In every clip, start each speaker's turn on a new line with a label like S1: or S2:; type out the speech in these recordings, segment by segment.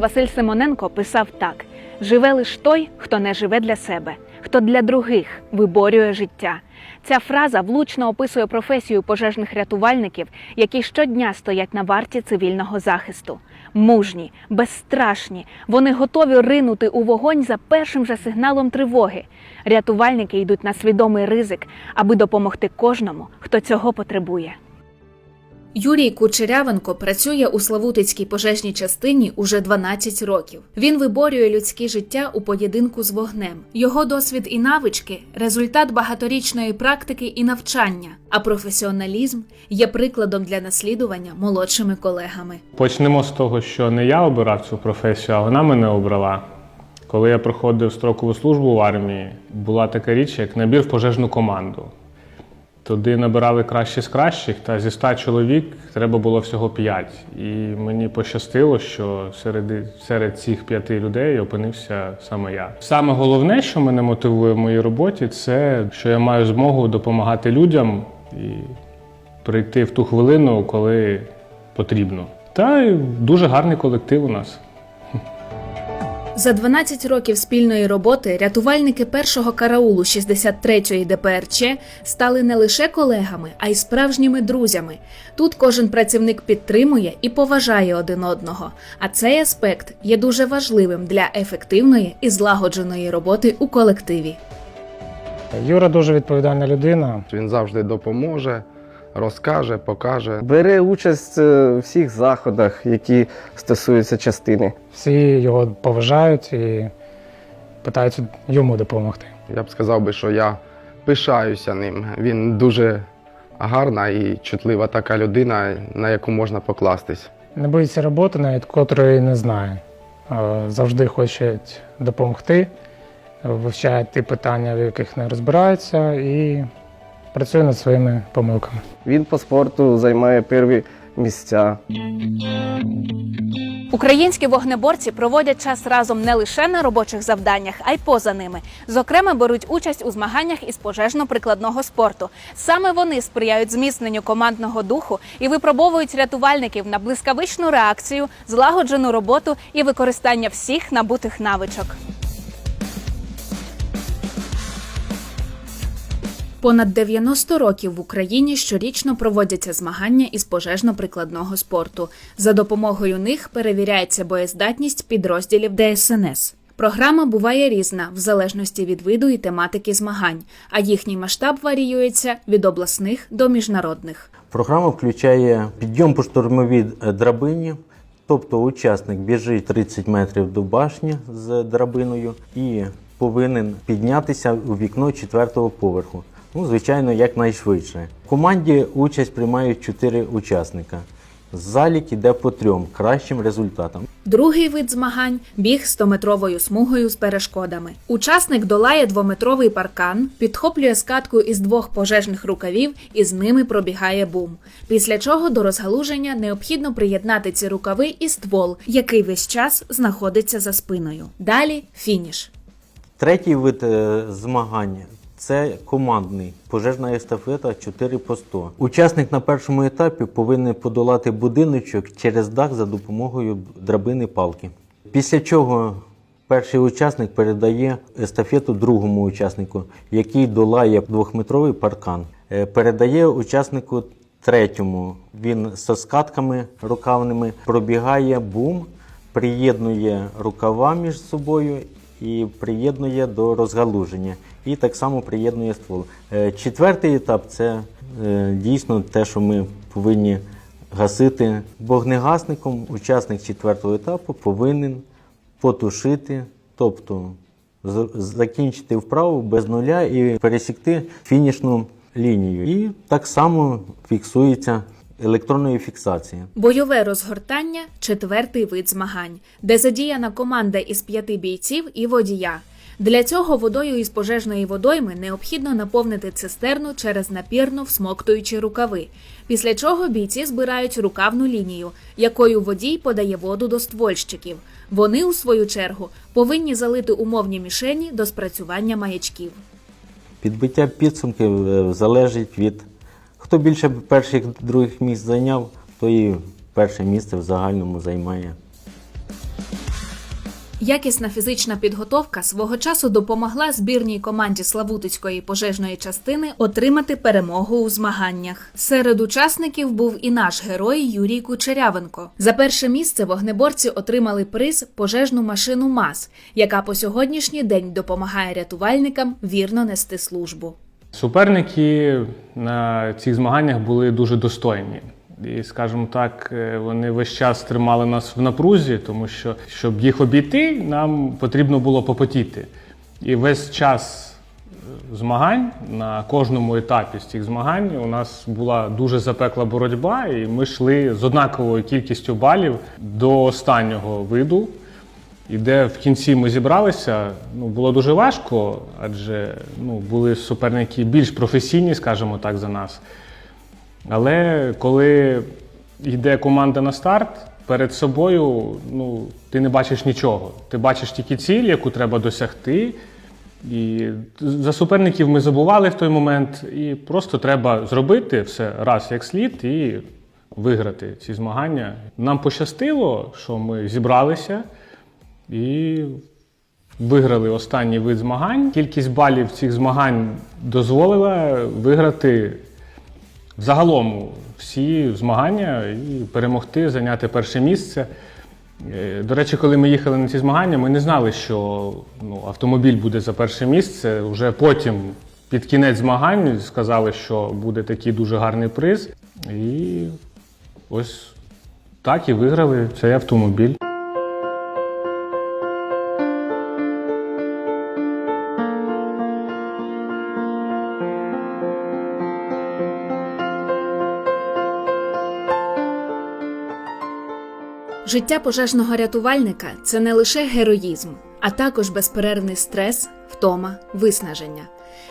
S1: Василь Симоненко писав так: живе лиш той, хто не живе для себе, хто для других виборює життя. Ця фраза влучно описує професію пожежних рятувальників, які щодня стоять на варті цивільного захисту. Мужні, безстрашні, вони готові ринути у вогонь за першим же сигналом тривоги. Рятувальники йдуть на свідомий ризик, аби допомогти кожному, хто цього потребує.
S2: Юрій Кучерявенко працює у Славутицькій пожежній частині уже 12 років. Він виборює людське життя у поєдинку з вогнем. Його досвід і навички результат багаторічної практики і навчання, а професіоналізм є прикладом для наслідування молодшими колегами.
S3: Почнемо з того, що не я обирав цю професію, а вона мене обрала. Коли я проходив строкову службу в армії, була така річ, як набір в пожежну команду. Туди набирали кращі з кращих, та зі ста чоловік треба було всього п'ять. І мені пощастило, що серед, серед цих п'яти людей опинився саме я. Саме головне, що мене мотивує в моїй роботі, це що я маю змогу допомагати людям і прийти в ту хвилину, коли потрібно. Та дуже гарний колектив у нас.
S2: За 12 років спільної роботи рятувальники першого караулу 63-ї ДПРЧ стали не лише колегами, а й справжніми друзями. Тут кожен працівник підтримує і поважає один одного. А цей аспект є дуже важливим для ефективної і злагодженої роботи у колективі.
S4: Юра дуже відповідальна людина.
S5: Він завжди допоможе, розкаже, покаже.
S6: Бере участь е, у всіх заходах, які стосуються частини.
S4: Всі його поважають і питаються йому допомогти.
S5: Я б сказав би, що я пишаюся ним. Він дуже гарна і чутлива така людина, на яку можна покластись.
S4: Не боїться роботи, навіть котрої не знає. Завжди хочуть допомогти, вивчає ті питання, в яких не розбирається, і працює над своїми помилками.
S6: Він по спорту займає перві місця.
S1: Українські вогнеборці проводять час разом не лише на робочих завданнях, а й поза ними. Зокрема, беруть участь у змаганнях із пожежно-прикладного спорту. Саме вони сприяють зміцненню командного духу і випробовують рятувальників на блискавичну реакцію, злагоджену роботу і використання всіх набутих навичок.
S2: Понад 90 років в Україні щорічно проводяться змагання із пожежно-прикладного спорту. За допомогою них перевіряється боєздатність підрозділів ДСНС. Програма буває різна в залежності від виду і тематики змагань, а їхній масштаб варіюється від обласних до міжнародних.
S7: Програма включає підйом по штурмовій е, драбині, тобто учасник біжить 30 метрів до башні з драбиною і повинен піднятися у вікно четвертого поверху. Ну, звичайно, якнайшвидше. В команді участь приймають 4 учасника. Залік іде по трьом кращим результатам.
S2: Другий вид змагань біг 100-метровою смугою з перешкодами. Учасник долає двометровий паркан, підхоплює скатку із двох пожежних рукавів і з ними пробігає бум. Після чого до розгалуження необхідно приєднати ці рукави і ствол, який весь час знаходиться за спиною. Далі фініш.
S7: Третій вид е, змагань це командний пожежна естафета 4 по 100. Учасник на першому етапі повинен подолати будиночок через дах за допомогою драбини палки. Після чого перший учасник передає естафету другому учаснику, який долає двохметровий паркан. Е, Передає учаснику третьому. Він зі скатками рукавними пробігає бум, приєднує рукава між собою і приєднує до розгалуження. І так само приєднує ствол. Е, Четвертий етап це е, дійсно те, що ми повинні гасити вогнегасником. Учасник четвертого етапу повинен потушити, тобто закінчити вправу без нуля і пересікти фінішну лінію. І так само фіксується електронною фіксацією.
S2: Бойове розгортання четвертий вид змагань, де задіяна команда із п'яти бійців і водія. Для цього водою із пожежної водойми необхідно наповнити цистерну через напірно всмоктуючі рукави, після чого бійці збирають рукавну лінію, якою водій подає воду до ствольщиків. Вони, у свою чергу, повинні залити умовні мішені до спрацювання маячків.
S7: Підбиття підсумків е, залежить від хто більше перших других місць зайняв, то і перше місце в загальному займає.
S2: Якісна фізична підготовка свого часу допомогла збірній команді Славутицької пожежної частини отримати перемогу у змаганнях. Серед учасників був і наш герой Юрій Кучерявенко. За перше місце вогнеборці отримали приз пожежну машину МАЗ, яка по сьогоднішній день допомагає рятувальникам вірно нести службу.
S3: Суперники на цих змаганнях були дуже достойні. І, скажімо так, е, вони весь час тримали нас в напрузі, тому що, щоб їх обійти, нам потрібно було попотіти. І весь час е, змагань на кожному етапі з цих змагань у нас була дуже запекла боротьба, і ми йшли з однаковою кількістю балів до останнього виду. І де в кінці ми зібралися, ну було дуже важко, адже ну, були суперники більш професійні, скажімо так, за нас. Але коли йде команда на старт, перед собою ну, ти не бачиш нічого. Ти бачиш тільки ціль, яку треба досягти. І за суперників ми забували в той момент, і просто треба зробити все раз як слід і виграти ці змагання. Нам пощастило, що ми зібралися і виграли останній вид змагань. Кількість балів цих змагань дозволила виграти загалом всі змагання і перемогти, зайняти перше місце. Е, До речі, коли ми їхали на ці змагання, ми не знали, що ну, автомобіль буде за перше місце. Вже потім, під кінець змагань, сказали, що буде такий дуже гарний приз. І ось так і виграли цей автомобіль.
S2: Життя пожежного рятувальника це не лише героїзм, а також безперервний стрес, втома, виснаження.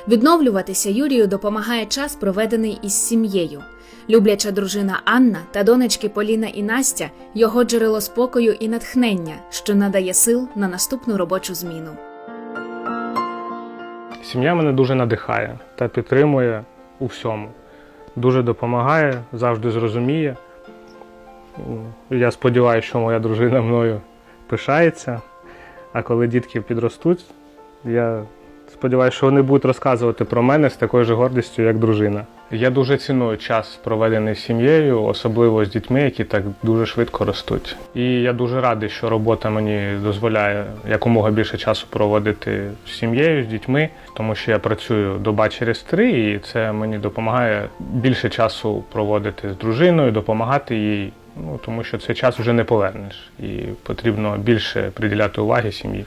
S2: Відновлюватися Юрію допомагає час, проведений із сім'єю. Любляча дружина Анна та донечки Поліна і Настя його джерело спокою і натхнення, що надає сил на наступну робочу зміну.
S3: Сім'я мене дуже надихає та підтримує у всьому. Дуже допомагає, завжди зрозуміє. Я сподіваюся, що моя дружина мною пишається. А коли дітки підростуть, я сподіваюся, що вони будуть розказувати про мене з такою ж гордістю, як дружина. Я дуже ціную час, проведений з сім'єю, особливо з дітьми, які так дуже швидко ростуть. І я дуже радий, що робота мені дозволяє якомога більше часу проводити з сім'єю, з дітьми, тому що я працюю доба через три, і це мені допомагає більше часу проводити з дружиною, допомагати їй. Ну тому що цей час вже не повернеш, і потрібно більше приділяти уваги сім'ї.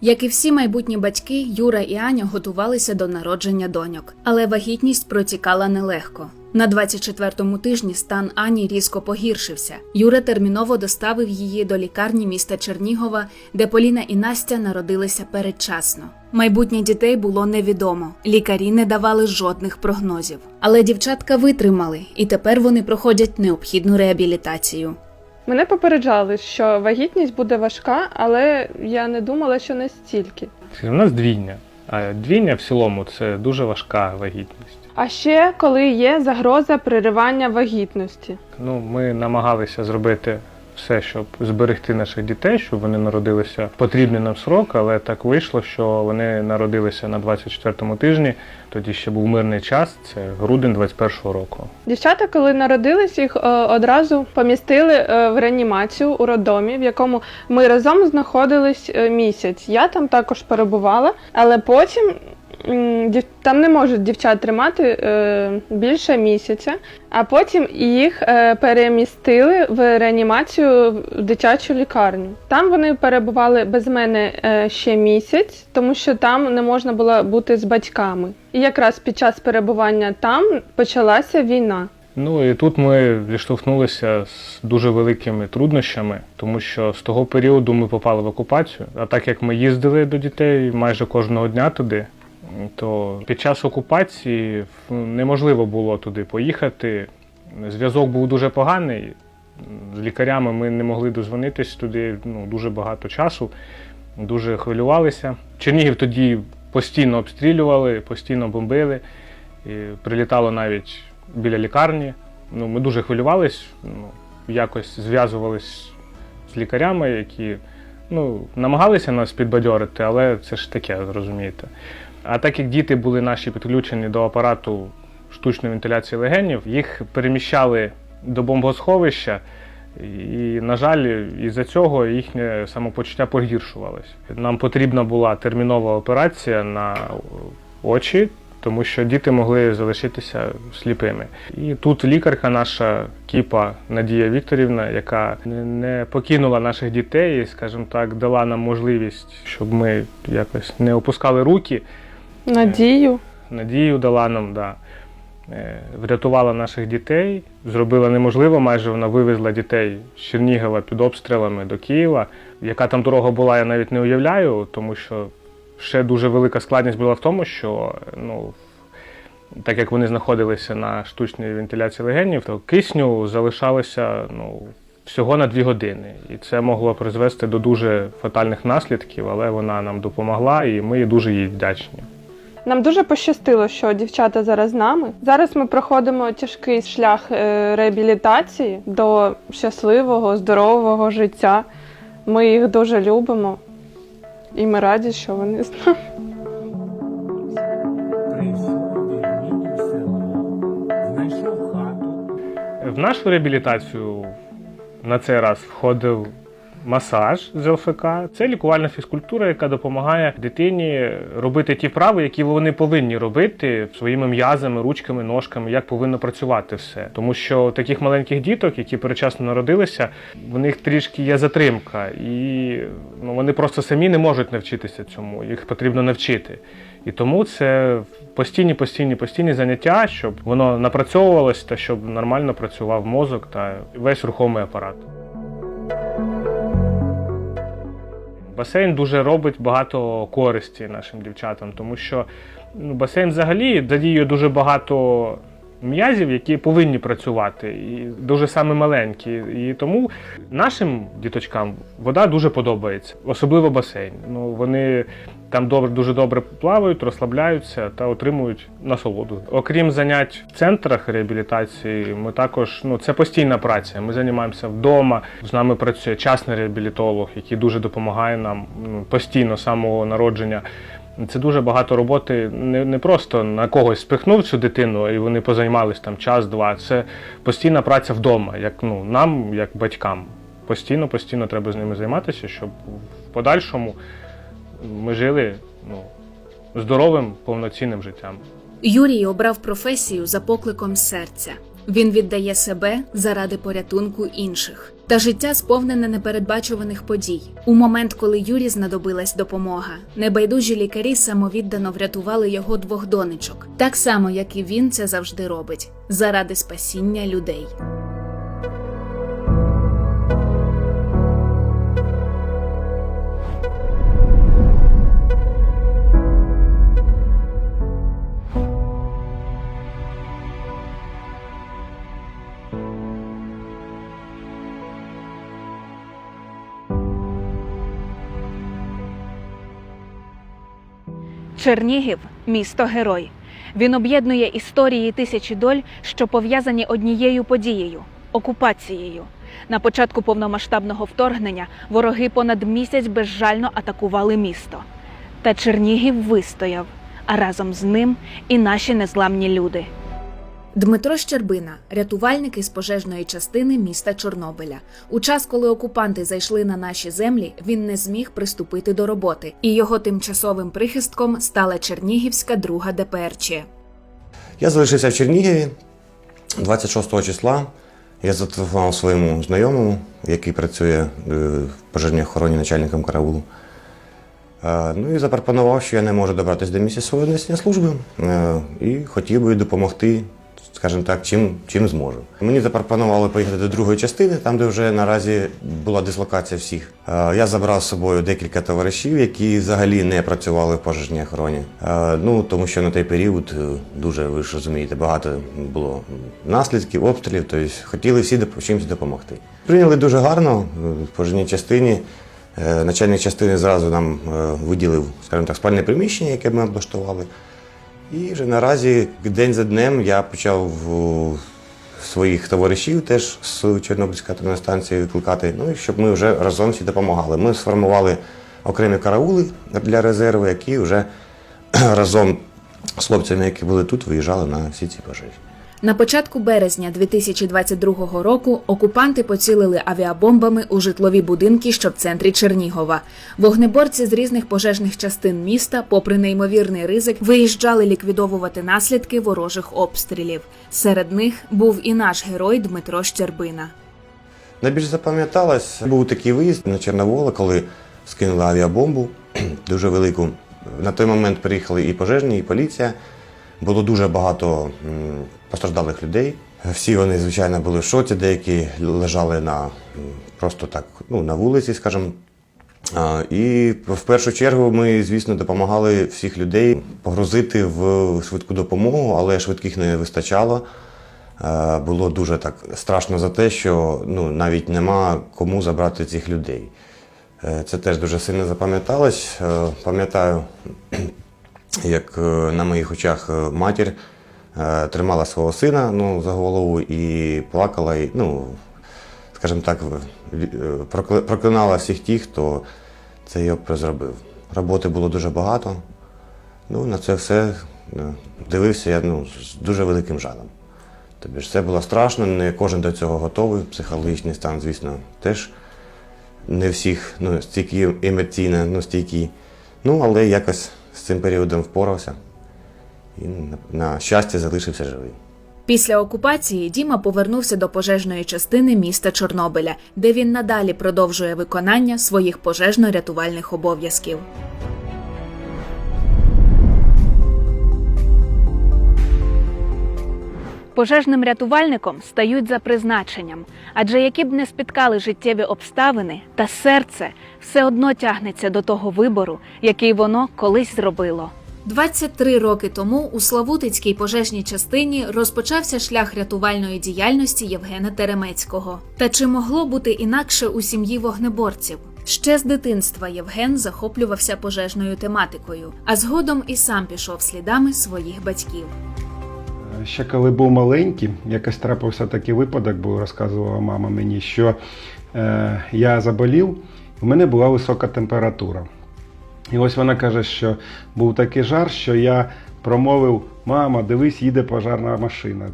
S2: Як і всі майбутні батьки, Юра і Аня готувалися до народження доньок, але вагітність протікала нелегко. На 24-му тижні стан Ані різко погіршився. Юра терміново доставив її до лікарні міста Чернігова, де Поліна і Настя народилися передчасно. Майбутнє дітей було невідомо. Лікарі не давали жодних прогнозів. Але дівчатка витримали, і тепер вони проходять необхідну реабілітацію.
S8: Мене попереджали, що вагітність буде важка, але я не думала, що настільки.
S3: У нас двійня. А двійня в цілому це дуже важка вагітність.
S8: А ще коли є загроза переривання вагітності.
S3: Ну, ми намагалися зробити все, щоб зберегти наших дітей, щоб вони народилися потрібний нам срок, але так вийшло, що вони народилися на 24-му тижні. Тоді ще був мирний час, це грудень 21-го року.
S8: Дівчата, коли народились, їх е, одразу помістили е, в реанімацію у роддомі, в якому ми разом знаходились е, місяць. Я там також перебувала, але потім там не можуть дівчат тримати е, більше місяця, а потім їх е, перемістили в реанімацію в дитячу лікарню. Там вони перебували без мене е, ще місяць, тому що там не можна було бути з батьками. І якраз під час перебування там почалася війна.
S3: Ну і тут ми зіштовхнулися з дуже великими труднощами, тому що з того періоду ми попали в окупацію. А так як ми їздили до дітей майже кожного дня туди, то під час окупації неможливо було туди поїхати. Зв'язок був дуже поганий. З лікарями ми не могли дозвонитись туди ну, дуже багато часу, дуже хвилювалися. Чернігів тоді постійно обстрілювали, постійно бомбили. І прилітало навіть біля лікарні. Ну, ми дуже хвилювались, ну, якось зв'язувались з лікарями, які ну, намагалися нас підбадьорити, але це ж таке, розумієте. А так як діти були наші підключені до апарату штучної вентиляції легенів, їх переміщали до бомбосховища, і, на жаль, із-за цього їхнє самопочуття погіршувалось. Нам потрібна була термінова операція на очі, тому що діти могли залишитися сліпими. І тут лікарка наша кіпа Надія Вікторівна, яка не- покинула наших дітей, і, скажімо так, дала нам можливість, щоб ми якось не опускали руки.
S8: Надію.
S3: Надію дала нам, да. Е, врятувала наших дітей, зробила неможливо, майже вона вивезла дітей з Чернігова під обстрілами до Києва. Яка там дорога була, я навіть не уявляю, тому що ще дуже велика складність була в тому, що ну, так як вони знаходилися на штучній вентиляції легенів, то кисню залишалося ну, всього на дві години. І це могло призвести до дуже фатальних наслідків, але вона нам допомогла і ми дуже їй вдячні.
S8: Нам дуже пощастило, що дівчата зараз з нами. Зараз ми проходимо тяжкий шлях е, реабілітації до щасливого, здорового життя. Ми їх дуже любимо, і ми раді, що вони з нами.
S3: В нашу реабілітацію на цей раз входив масаж з ЛФК. Це лікувальна фізкультура, яка допомагає дитині робити ті вправи, які вони повинні робити своїми м'язами, ручками, ножками, як повинно працювати все. Тому що таких маленьких діток, які передчасно народилися, в них трішки є затримка, і ну, вони просто самі не можуть навчитися цьому. Їх потрібно навчити. І тому це постійні, постійні, постійні заняття, щоб воно напрацьовувалось та щоб нормально працював мозок та весь рухомий апарат. Басейн дуже робить багато користі нашим дівчатам, тому що ну, басейн взагалі задіює дуже багато м'язів, які повинні працювати, і дуже саме маленькі. І тому нашим діточкам вода дуже подобається, особливо басейн. Ну, вони там добре, дуже добре плавають, розслабляються та отримують насолоду. Окрім занять в центрах реабілітації, ми також ну це постійна праця. Ми займаємося вдома. З нами працює частний реабілітолог, який дуже допомагає нам ну, постійно з самого народження. Це дуже багато роботи не, не просто на когось спихнув цю дитину, і вони позаймались там час-два. Це постійна праця вдома, як ну нам, як батькам. Постійно, постійно треба з ними займатися, щоб в подальшому ми жили ну, здоровим, повноцінним життям.
S2: Юрій обрав професію за покликом серця. Він віддає себе заради порятунку інших. Та життя сповнене непередбачуваних подій. У момент, коли Юрі знадобилась допомога, небайдужі лікарі самовіддано врятували його двох донечок, так само як і він це завжди робить, заради спасіння людей.
S1: Чернігів місто герой. Він об'єднує історії тисячі доль, що пов'язані однією подією окупацією. На початку повномасштабного вторгнення вороги понад місяць безжально атакували місто. Та Чернігів вистояв, а разом з ним і наші незламні люди.
S2: Дмитро Щербина, рятувальник із пожежної частини міста Чорнобиля. У час, коли окупанти зайшли на наші землі, він не зміг приступити до роботи, і його тимчасовим прихистком стала Чернігівська друга ДПРЧ.
S9: Я залишився в Чернігові 26 числа. Я зателефонував своєму знайомому, який працює е, в пожежній охороні начальником караулу. Е, Ну і запропонував, що я не можу добратися до місця несення служби е, і хотів би допомогти, скажімо так, чим, чим зможу. Мені запропонували поїхати до другої частини, там, де вже наразі була дислокація всіх. Е, Я забрав з собою декілька товаришів, які взагалі не працювали в пожежній охороні. Е, Ну тому що на той період е, дуже, ви ж розумієте, багато було наслідків, обстрілів, тобто хотіли всі чимось допомогти. Прийняли дуже гарно в пожежній частині. Начальник частини зразу нам виділив, скажімо так, спальне приміщення, яке ми облаштували. І вже наразі день за днем я почав своїх товаришів теж з Чорнобильської атомної станції викликати, ну і щоб ми вже разом всі допомагали. Ми сформували окремі караули для резерву, які вже разом з хлопцями, які були тут, виїжджали на всі ці пожежі.
S2: На початку березня 2022 року окупанти поцілили авіабомбами у житлові будинки, що в центрі Чернігова. Вогнеборці з різних пожежних частин міста, попри неймовірний ризик, виїжджали ліквідовувати наслідки ворожих обстрілів. Серед них був і наш герой Дмитро Щербина.
S9: Найбільш запам'яталось, був такий виїзд на Чорновола, коли скинули авіабомбу дуже велику. На той момент приїхали і пожежні, і поліція. Було дуже багато постраждалих людей. Всі вони, звичайно, були в шоці, деякі лежали на просто так, ну, на вулиці, скажімо. І в першу чергу ми, звісно, допомагали всіх людей погрузити в швидку допомогу, але швидких не вистачало. Було дуже так страшно за те, що ну, навіть нема кому забрати цих людей. Е, Це теж дуже сильно запам'яталось. Е, Пам'ятаю, як е, на моїх очах е, матір е, тримала свого сина ну, за голову і плакала, і, ну, скажімо так, проклинала всіх тих, хто це його зробив. Роботи було дуже багато. Ну, на це все дивився я ну, з дуже великим жалем. Тобі ж це було страшно, не кожен до цього готовий. Психологічний стан, звісно, теж не всіх ну, стійкі емоційно, ну, стійкі. Ну, але якось цим періодом впорався і на, щастя залишився живий.
S2: Після окупації Діма повернувся до пожежної частини міста Чорнобиля, де він надалі продовжує виконання своїх пожежно-рятувальних обов'язків.
S1: Пожежним рятувальником стають за призначенням, адже які б не спіткали життєві обставини, та серце все одно тягнеться до того вибору, який воно колись зробило.
S2: 23 роки тому у Славутицькій пожежній частині розпочався шлях рятувальної діяльності Євгена Теремецького. Та чи могло бути інакше у сім'ї вогнеборців? Ще з дитинства Євген захоплювався пожежною тематикою, а згодом і сам пішов слідами своїх батьків.
S10: Ще коли був маленький, якось трапився такий випадок, бо розказувала мама мені, що е, я заболів, у мене була висока температура. І ось вона каже, що був такий жар, що я промовив: мама, дивись, їде пожарна машина.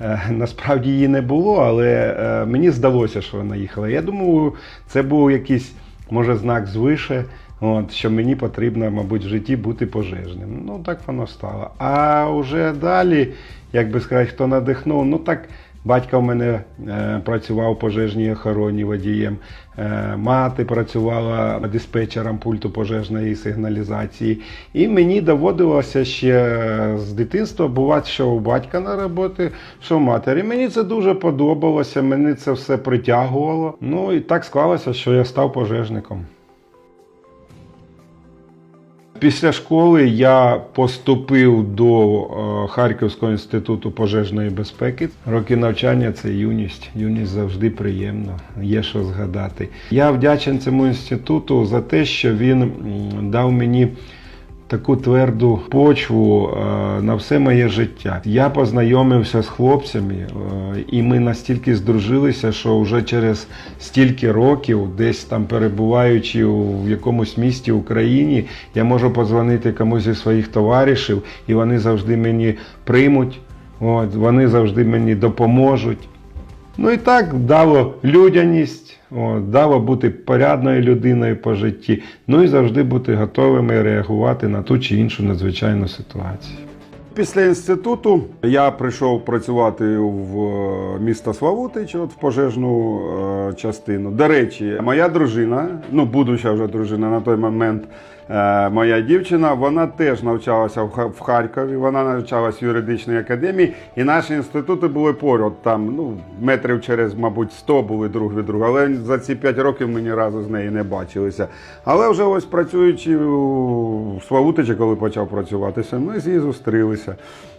S10: Е, насправді її не було, але е, мені здалося, що вона їхала. Я думаю, це був якийсь, може, знак звише. От, що мені потрібно, мабуть, в житті бути пожежним. Ну, так воно стало. А вже далі, як би сказати, хто надихнув, ну так, батько в мене е, працював в пожежній охороні водієм, е, мати працювала диспетчером пульту пожежної сигналізації. І мені доводилося ще з дитинства бувати, що у батька на роботі, що у матері. Мені це дуже подобалося, мені це все притягувало. Ну і так склалося, що я став пожежником. Після школи я поступив до е, Харківського інституту пожежної безпеки. Роки навчання це юність. Юність завжди приємно, є що згадати. Я вдячен цьому інституту за те, що він дав мені таку тверду почву е, на все моє життя. Я познайомився з хлопцями, е, і ми настільки здружилися, що вже через стільки років, десь там перебуваючи в якомусь місті Україні, я можу подзвонити комусь зі своїх товаришів, і вони завжди мені приймуть. От, вони завжди мені допоможуть. Ну і так дало людяність, о, дало бути порядною людиною по житті, ну і завжди бути готовими реагувати на ту чи іншу надзвичайну ситуацію. Після інституту я прийшов працювати в е, місто Славутич, от в пожежну е, частину. До речі, моя дружина, ну будуча вже дружина на той момент, моя дівчина, вона теж навчалася в Харкові, вона навчалася в юридичній академії, і наші інститути були поряд. Там ну метрів через, мабуть, 100 були друг від друга. Але за ці 5 років ми ні разу з нею не бачилися. Але вже ось працюючи у Славутичі, коли почав працюватися, ми з нею зустрілися.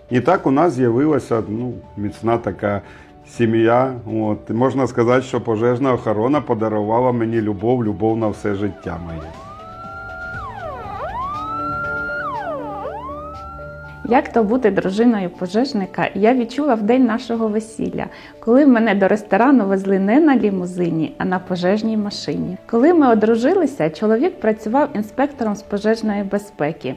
S10: І так у нас з'явилася ну, міцна така сім'я. От. Можна сказати, що пожежна охорона подарувала мені любов, любов на все життя моє.
S11: Як то бути дружиною пожежника, я відчула в день нашого весілля, коли мене до ресторану везли не на лімузині, а на пожежній машині. Коли ми одружилися, чоловік працював інспектором з пожежної безпеки.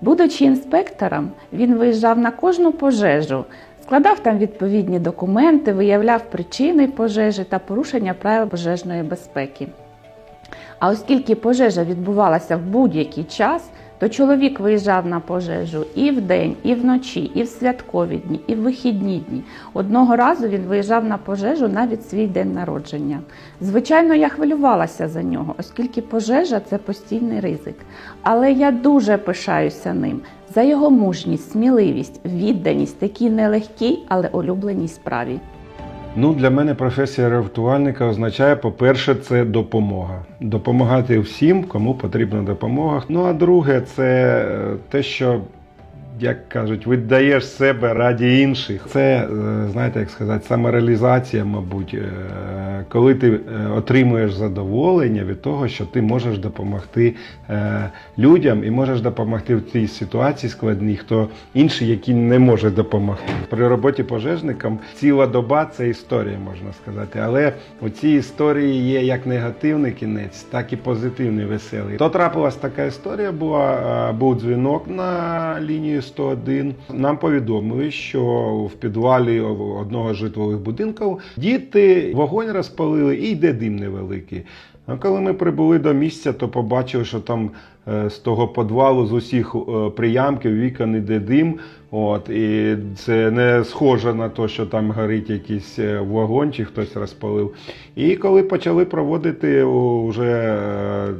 S11: Будучи інспектором, він виїжджав на кожну пожежу, складав там відповідні документи, виявляв причини пожежі та порушення правил пожежної безпеки. А оскільки пожежа відбувалася в будь-який час, то чоловік виїжджав на пожежу і вдень, і вночі, і в святкові дні, і в вихідні дні. Одного разу він виїжджав на пожежу навіть свій день народження. Звичайно, я хвилювалася за нього, оскільки пожежа це постійний ризик. Але я дуже пишаюся ним за його мужність, сміливість, відданість такій нелегкій, але улюбленій справі.
S10: Ну, для мене професія рятувальника означає, по-перше, це допомога. Допомагати всім, кому потрібна допомога. Ну а друге, це е, те, що, як кажуть, віддаєш себе раді інших. Це, е, знаєте, як сказати, самореалізація, мабуть, е, коли ти е, отримуєш задоволення від того, що ти можеш допомогти людям і можеш допомогти в тій ситуації складній, хто інший, який не може допомогти. При роботі пожежникам ціла доба це історія, можна сказати. Але у цій історії є як негативний кінець, так і позитивний, веселий. То трапилась така історія, була був дзвінок на лінію 101. Нам повідомили, що в підвалі одного з житлових будинків діти вогонь розпалили і йде дим невеликий. А коли ми прибули до місця, то побачили, що там е, з того підвалу, з усіх е, приямків, вікон іде дим. От, і це не схоже на те, що там горить якийсь е, вогонь чи хтось розпалив. І коли почали проводити вже е,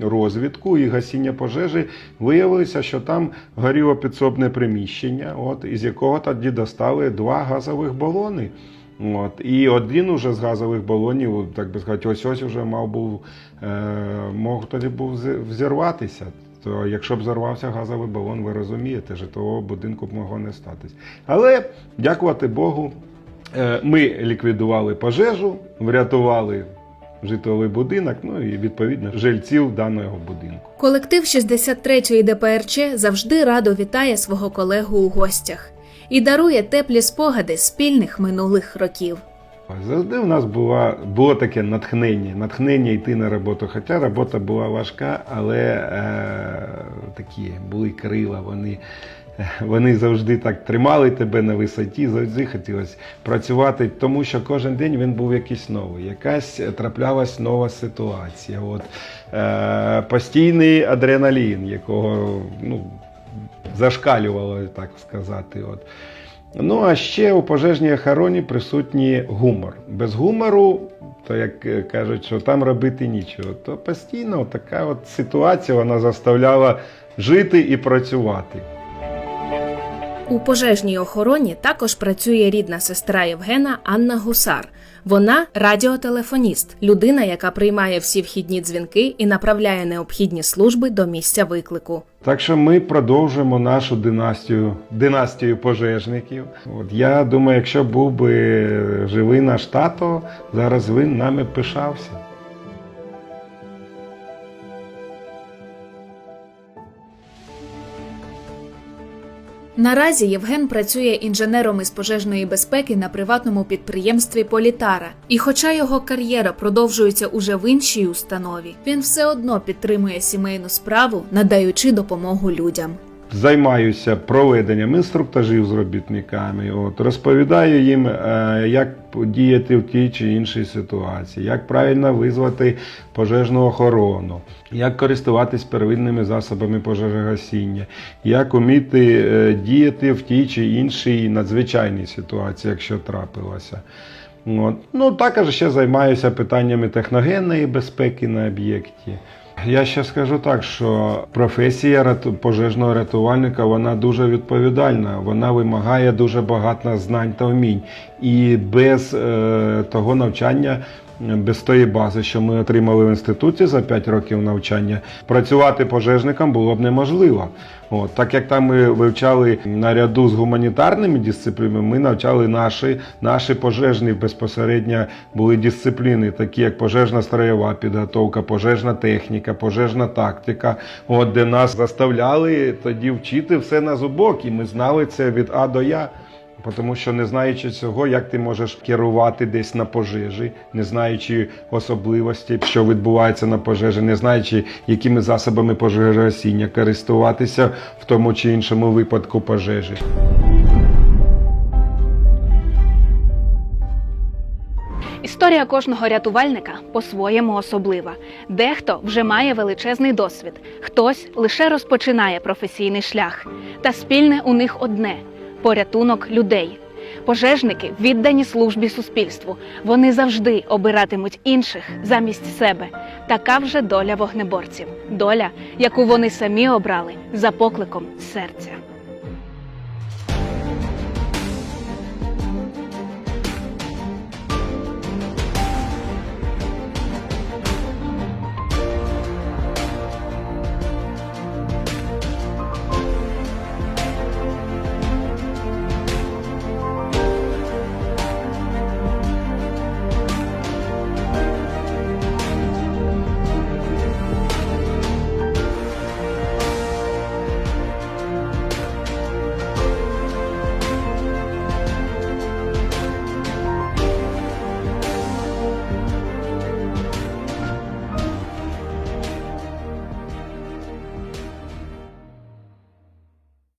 S10: розвідку і гасіння пожежі, виявилося, що там горіло підсобне приміщення, от, із якого тоді достали два газових балони. От. І один уже з газових балонів, так би сказати, ось ось вже мав був, е, мог тоді був взірватися. То якщо б взорвався газовий балон, ви розумієте, житлового будинку б могло не статись. Але, дякувати Богу, е, ми ліквідували пожежу, врятували житловий будинок, ну і відповідно жильців даного будинку.
S2: Колектив 63-ї ДПРЧ завжди радо вітає свого колегу у гостях і дарує теплі спогади спільних минулих років.
S10: Завжди в нас була, було таке натхнення, натхнення йти на роботу. Хоча робота була важка, але е, такі були крила, вони, е, вони завжди так тримали тебе на висоті, завжди хотілося працювати, тому що кожен день він був якийсь новий, якась траплялась нова ситуація. От, е, постійний адреналін, якого ну, зашкалювало, так сказати. От. Ну а ще у пожежній охороні присутній гумор. Без гумору, то як е, кажуть, що там робити нічого, то постійно така от ситуація вона заставляла жити і працювати.
S2: У пожежній охороні також працює рідна сестра Євгена Анна Гусар. Вона радіотелефоніст, людина, яка приймає всі вхідні дзвінки і направляє необхідні служби до місця виклику.
S10: Так що ми продовжуємо нашу династію, династію пожежників. От я думаю, якщо був би живий наш тато, зараз він нами пишався.
S2: Наразі Євген працює інженером із пожежної безпеки на приватному підприємстві Політара. І хоча його кар'єра продовжується уже в іншій установі, він все одно підтримує сімейну справу, надаючи допомогу людям.
S10: Займаюся проведенням інструктажів з робітниками, от, розповідаю їм, е, як діяти в тій чи іншій ситуації, як правильно визвати пожежну охорону, як користуватись первинними засобами пожежогасіння, як уміти е, діяти в тій чи іншій надзвичайній ситуації, якщо трапилося. От. Ну, також ще займаюся питаннями техногенної безпеки на об'єкті. Я ще скажу так, що професія пожежного рятувальника вона дуже відповідальна, вона вимагає дуже багато знань та вмінь. і без е, того навчання. Без тої бази, що ми отримали в інституті за 5 років навчання, працювати пожежником було б неможливо. От, так як там ми вивчали наряду з гуманітарними дисциплінами, ми навчали наші, наші пожежні безпосередньо були дисципліни, такі як пожежна строєва підготовка, пожежна техніка, пожежна тактика, от, де нас заставляли тоді вчити все на зубок, і ми знали це від А до Я. Тому що не знаючи цього, як ти можеш керувати десь на пожежі, не знаючи особливості, що відбувається на пожежі, не знаючи, якими засобами пожежогасіння користуватися в тому чи іншому випадку пожежі.
S2: Історія кожного рятувальника по-своєму особлива. Дехто вже має величезний досвід, хтось лише розпочинає професійний шлях. Та спільне у них одне порятунок людей. Пожежники віддані службі суспільству. Вони завжди обиратимуть інших замість себе. Така вже доля вогнеборців, доля, яку вони самі обрали за покликом серця.